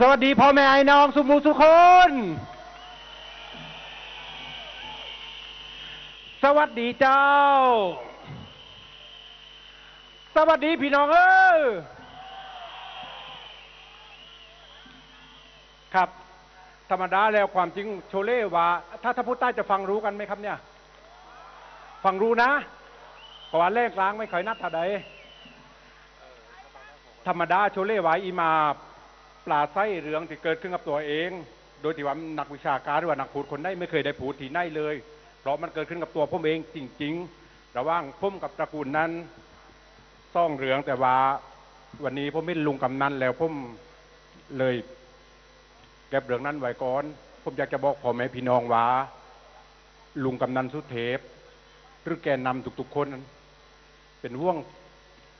สวัสดีพ่อแม่ไอ้น้องสุมูสุคนสวัสดีเจ้า สวัสดีพี่น้องเออครับ ธรรมดาแล้วความจริงโชเล่ว่า ถ้าถ้าพูดใต้จะฟังรู้กันไหมครับเนี่ย ฟังรู้นะเพราะว่าเลขล้างไม่เคยนัดเท่าใดธรรมดาโชเล่วาอีมา ปลาไส้เรืองที่เกิดขึ้นกับตัวเอง โดยที่ว่านักวิชาการหรือว่านักพูดคนได้ไม่เคยได้พูดที่ไหนเลย เพราะมันเกิดขึ้นกับตัวผมเองจริง ๆ ระหว่างผมกับตระกูลนั้นซ่องเรืองแต่ว่าวันนี้ผมไม่ลุงกำนันแล้วผมเลยเก็บเรื่องนั้นไว้ก่อน ผมอยากจะบอกพ่อแม่พี่น้องว่า ลุงกำนันสุเทพ หรือแกนนำทุกๆคน เป็นห่วง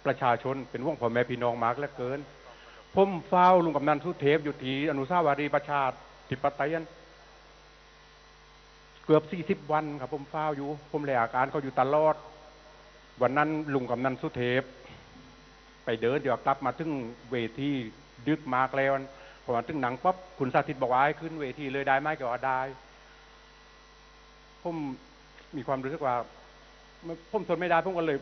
ประชาชน เป็นห่วงพ่อแม่พี่น้องมากเหลือเกิน ผมเฝ้าลุงกำนันสุเทพอยู่ที่อนุสาวรีย์ประชาธิปไตยนเกือบสี่สิบวันครับผมเฝ้าอยู่ ผมแลอาการเขาอยู่ตลอด วันนั้นลุงกำนันสุเทพ ไปเดินเดี๋ยวกลับมาถึงเวทีดึกมากแล้วพอมาถึงหนังปั๊บคุณสาธิตบอกว่าให้ขึ้นเวทีเลยได้ไหมก็ว่าได้ผมมีความรู้สึกว่าผมทนไม่ได้ผมก็เลย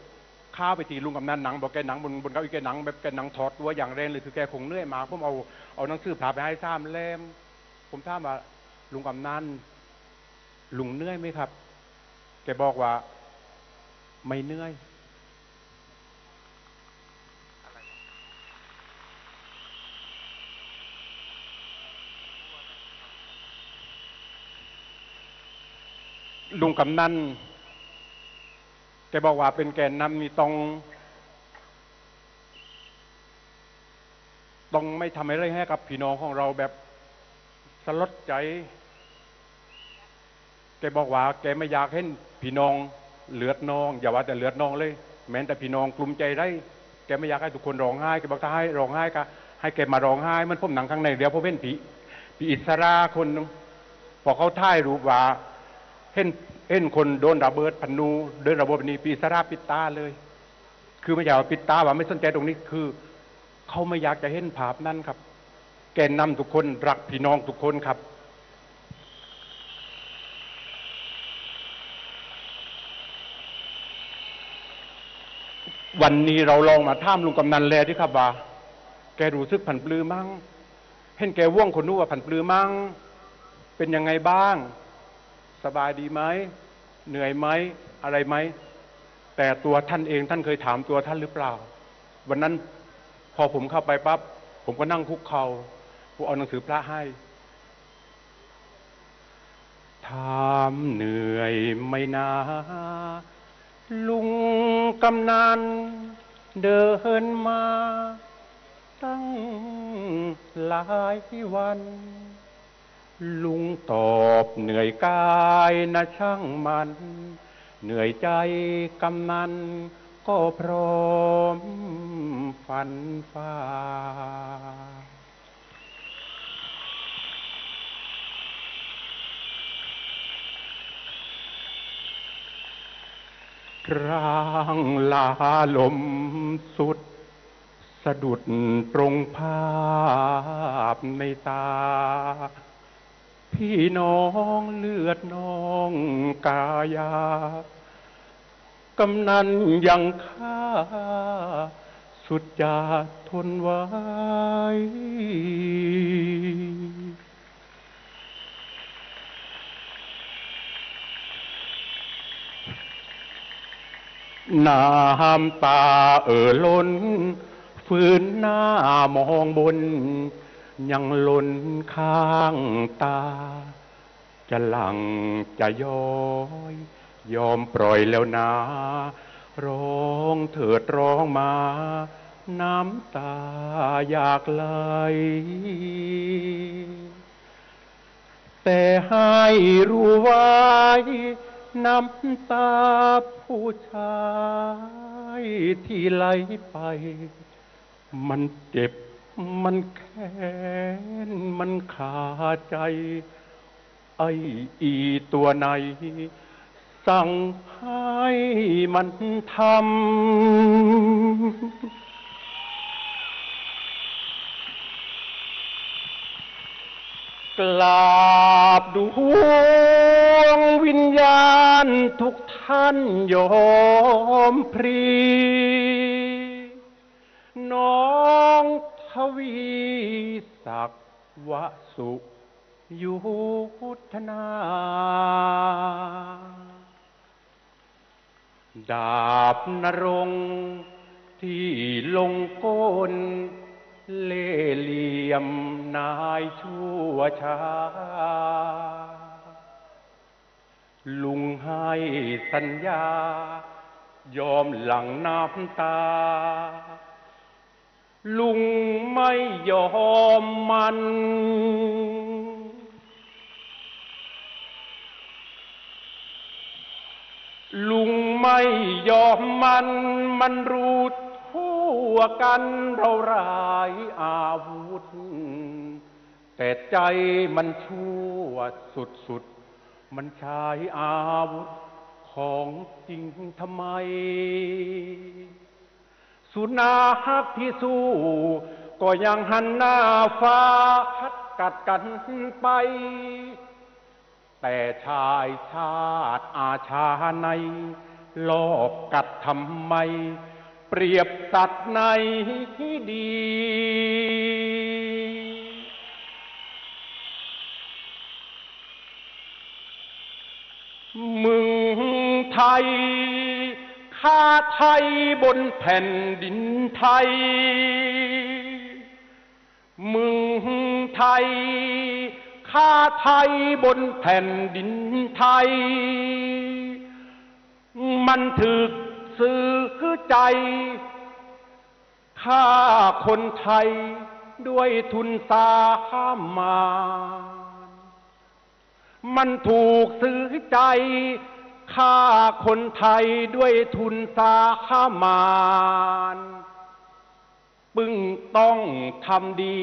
ข้าวไปตีลุงกำนันหนังบอกแกหนังบนบนเก้าอี้แกหนังแบบแกหนังถอดตัวอย่างแรงเลยคือแกคงเหนื่อยมาผมเอาเอาหนังสือพาไปให้ซ้ำเล่มผมถามว่าลุงกำนันลุงเหนื่อยไหมครับ แกบอกว่า ไม่เหนื่อยลุงกำนัน แกบอกว่าเป็นแกนนำนี่ต้องต้องไม่ทำอะไรให้กับพี่น้องของเราแบบสลดใจ แกบอกว่า แกไม่อยากเห็นพี่น้องเลือดน้อง อย่าว่าแต่เลือดน้องเลย แม้แต่พี่น้องกลุ่มใจได้ แกไม่อยากให้ทุกคนร้องไห้แกบอกถ้าให้ร้องไห้ก็ให้แกมาร้องไห้มันผมหนังข้างในเดียวผมเป็นผีผีอิสราคนนึงพอเขาถ่ายรูปว่าเห็น เห็นคนโดนระเบิดพันนูเดินระเบิดนี้ปีสราปิดตาเลย คือไม่อยากปิดตาว่าไม่สนใจตรงนี้คือเขาไม่อยากจะเห็นภาพนั้นครับ แกนนำทุกคนรักพี่น้องทุกคนครับ วันนี้เราลองมาท่ามลุงกำนันแลที่ครับว่า แกรู้สึกผันปลือมั่งเห็นแกว่องคนนู้ว่าผันปลือมั่งเป็นยังไงบ้าง สบายดีไหมเหนื่อยไหมอะไรไหม แต่ตัวท่านเองท่านเคยถามตัวท่านหรือเปล่า วันนั้นพอผมเข้าไปปั๊บผมก็นั่งคุกเขา่าผมเอาหนังสือพระให้ทำเหนื่อยไม่นาลุงกำนันเดินมา ตั้งหลายวัน ลุงตอบเหนื่อยกายนะช่างมัน เหนื่อยใจกำนันก็พร้อมฟันฟ้า ร่างลาลมสุด สะดุดตรงภาพในตา พี่น้องเลือดน้องกายากำนันยังฆ่าสุดจะทนไว้ น้ำตาเอ่อล้น ฝืนหน้ามองบน ยังล้นข้างตา จะหลังจะย้อย ยอมปล่อยแล้วนาร้องเถิดร้องมา น้ำตาอยากไหลแต่ให้รู้ไว้น้ำตาผู้ชายที่ไหลไป มันเจ็บ มันแค้นมันขาใจ ไออีตัวไหน สั่งให้มันทำกราบดวงวิญญาณทุกท่านโยมพรีน้อง ทวีศักดิ์วสุยุทธนา ดาบนรงที่ลงก้นเล่เหลี่ยมนายชั่วช้า ลุงให้สัญญา ยอมหลังน้ำตา ลุงไม่ยอมมัน ลุงไม่ยอมมัน มันรู้ทั่วกันเราร้ายอาวุธ แต่ใจมันชั่วสุดๆ มันใช้อาวุธของจริงทำไม สุนาหัดพิสู้ ก็ยังหันหน้าฟ้าพัดกัดกันไป แต่ชายชาติอาชาใน ลอบกัดทำไม เปรียบสัตว์ในดี มึงไทย ข้าไทยบนแผ่นดินไทย มึงไทย ข้าไทยบนแผ่นดินไทย มันถึกซื้อใจ ข้าคนไทยด้วยทุนสาข้ามานมันถูกซื้อใจ ข้าคนไทยด้วยทุนสามานปึ้งต้องทำดี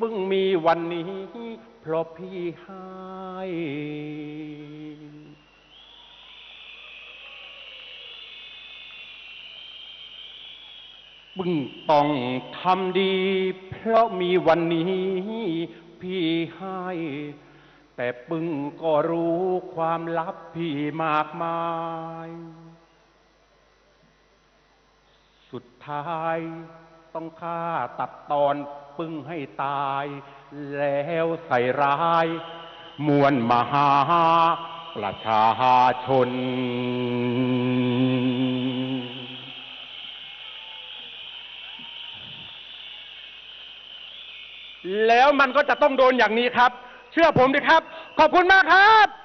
ปึ้งมีวันนี้ เพราะพี่ให้ปึ้งต้องทำดี เพราะมีวันนี้ พี่ให้ แต่ปึ้งก็รู้ความลับพี่มากมาย สุดท้ายต้องฆ่าตัดตอนปึ้งให้ตาย แล้วใส่ร้าย มวลมหาประชาชน แล้วมันก็จะต้องโดนอย่างนี้ครับ เชื่อผมดิครับ ขอบคุณมากครับ